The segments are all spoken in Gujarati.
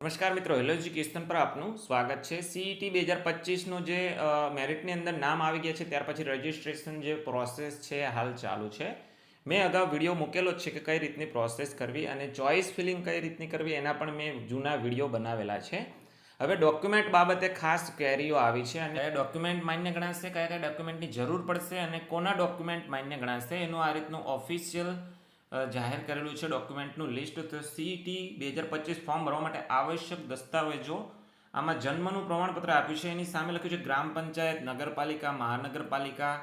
નમસ્કાર મિત્રો, હેલો એજ્યુકેશન પર આપનું સ્વાગત છે. સીઈટી બે હજાર પચીસનું જે મેરિટની અંદર નામ આવી ગયા છે, ત્યાર પછી રજિસ્ટ્રેશન જે પ્રોસેસ છે, હાલ ચાલુ છે. મેં અગાઉ વીડિયો મૂકેલો છે કે કઈ રીતની પ્રોસેસ કરવી અને ચોઇસ ફિલિંગ કઈ રીતની કરવી એના પણ મેં જૂના વીડિયો બનાવેલા છે. હવે ડોક્યુમેન્ટ બાબતે ખાસ કેરીઓ આવી છે અને કયા ડોક્યુમેન્ટ માન્ય ગણાશે, કયા કયા ડોક્યુમેન્ટની જરૂર પડશે અને કોના ડોક્યુમેન્ટ માન્ય ગણાશે, એનું આ રીતનું ઓફિશિયલ જાહેર કરેલું છે ડોક્યુમેન્ટનું લિસ્ટ. તો સીટી બે હજાર પચીસ ફોર્મ ભરવા માટે આવશ્યક દસ્તાવેજો. આમાં જન્મનું પ્રમાણપત્ર આપ્યું છે. એની સામે લખ્યું છે, ગ્રામ પંચાયત, નગરપાલિકા, મહાનગરપાલિકા,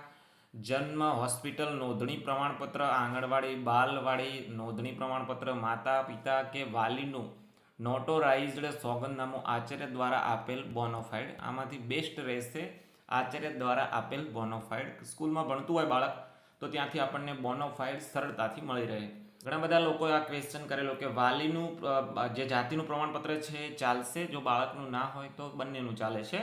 જન્મ, હોસ્પિટલ, નોંધણી પ્રમાણપત્ર, આંગણવાડી, બાલવાડી, નોંધણી પ્રમાણપત્ર, માતા, પિતા કે વાલીનું નોટોરાઇઝ્ડ સોગંદનામું આચાર્ય દ્વારા આપેલ બોનોફાઇડ. આમાંથી બેસ્ટ રહેશે આચાર્ય દ્વારા આપેલ બોનોફાઇડ. સ્કૂલમાં ભણતું હોય બાળક તો ત્યાંથી આપણને બોનોફાઇડ સરળતાથી મળી રહે. ઘણા બધા લોકોએ આ ક્વેશ્ચન કરેલો કે વાલીનું જે જાતિનું પ્રમાણપત્ર છે, ચાલશે? જો બાળકનું ના હોય તો બંનેનું ચાલે છે.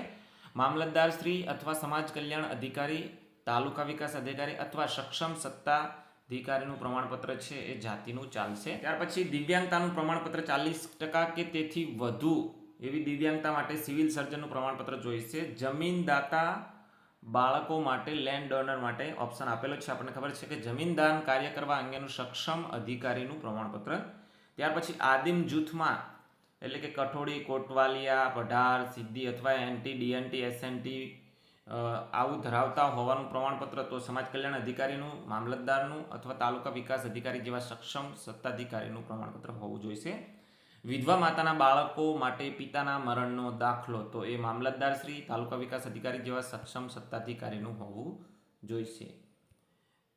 મામલતદાર શ્રી અથવા સમાજ કલ્યાણ અધિકારી, તાલુકા વિકાસ અધિકારી અથવા સક્ષમ સત્તા અધિકારીનું પ્રમાણપત્ર છે, એ જાતિનું ચાલશે. ત્યાર પછી દિવ્યાંગતાનું પ્રમાણપત્ર ચાલીસ ટકા કે તેથી વધુ એવી દિવ્યાંગતા માટે સિવિલ સર્જનનું પ્રમાણપત્ર જોઈશે. જમીનદાતા બાળકો માટે લેન્ડ ડોનર માટે ઓપ્શન આપેલો છે. આપણને ખબર છે કે જમીન દાન કાર્ય કરવા અંગેનું સક્ષમ અધિકારીનું પ્રમાણપત્ર. ત્યાર પછી આદિમ જૂથમાં, એટલે કે કઠોળી, કોટવાલિયા, પઢાર, સિદ્ધિ અથવા એનટી ડીએનટી એસએનટી આવું ધરાવતા હોવાનું પ્રમાણપત્ર, તો સમાજ કલ્યાણ અધિકારીનું, મામલતદારનું અથવા તાલુકા વિકાસ અધિકારી જેવા સક્ષમ સત્તાધિકારીનું પ્રમાણપત્ર હોવું જોઈશે. વિધવા માતાના બાળકો માટે પિતાના મરણનો દાખલો. તો એ મામલતદાર શ્રી, તાલુકા વિકાસ અધિકારી જેવા સક્ષમ સત્તાધિકારીનું હોવું જોઈશે.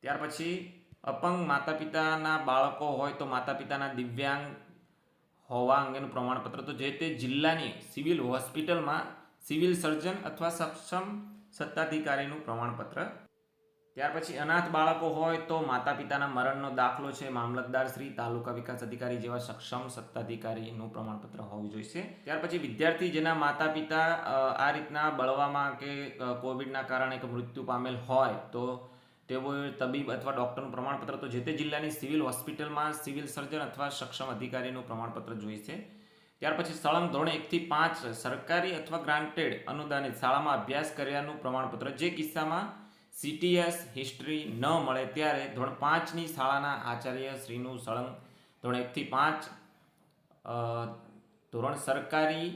ત્યાર પછી અપંગ માતા પિતાના બાળકો હોય તો માતા પિતાના દિવ્યાંગ હોવા અંગેનું પ્રમાણપત્ર. તો જે તે જિલ્લાની સિવિલ હોસ્પિટલમાં સિવિલ સર્જન અથવા સક્ષમ સત્તાધિકારીનું પ્રમાણપત્ર ત્યાર પછી અનાથ બાળકો હોય તો માતા પિતાના મરણનો દાખલો છે મામલતદાર શ્રી, તાલુકા વિકાસ અધિકારી જેવા સક્ષમ સત્તાધિકારીનું પ્રમાણપત્ર હોવું જોઈશે. ત્યાર પછી વિદ્યાર્થી જેના માતા પિતા આ રીતના બળવામાં કે કોવિડના કારણે કે મૃત્યુ પામેલ હોય તો તેઓએ તબીબ અથવા ડૉક્ટરનું પ્રમાણપત્ર તો જે તે જિલ્લાની સિવિલ હોસ્પિટલમાં સિવિલ સર્જન અથવા સક્ષમ અધિકારીનું પ્રમાણપત્ર જોઈશે. ત્યાર પછી સળંગ ધોરણ એકથી પાંચ સરકારી અથવા ગ્રાન્ટેડ અનુદાનિત શાળામાં અભ્યાસ કર્યાનું પ્રમાણપત્ર જે કિસ્સામાં સીટીએસ હિસ્ટ્રી ન મળે ત્યારે ધોરણ પાંચની શાળાના આચાર્ય શ્રીનું સળંગ. ધોરણ એકથી પાંચ ધોરણ સરકારી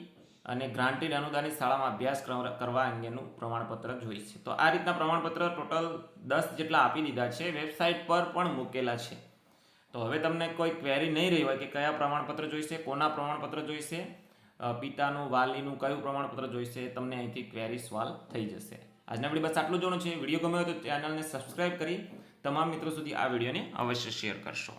અને ગ્રાન્ટેડ અનુદાનિત શાળામાં અભ્યાસ કર- કરવા અંગેનું પ્રમાણપત્ર જોઈશે. તો આ રીતના પ્રમાણપત્ર ટોટલ દસ જેટલા આપી દીધા છે. વેબસાઇટ પર પણ મૂકેલા છે. તો હવે તમને કોઈ ક્વેરી નહીં રહી હોય કે કયા પ્રમાણપત્ર જોઈશે, કોના પ્રમાણપત્ર જોઈશે પિતાનું, વાલીનું કયું પ્રમાણપત્ર જોઈશે, તમને અહીંથી ક્વેરી સોલ્વ થઈ જશે. આજના વીડિયો બસ આટલું જોવાનું છે. વીડિયો ગમ્યો તો ચેનલને સબસ્ક્રાઇબ કરી તમામ મિત્રો સુધી આ વિડીયોને અવશ્ય શેર કરશો.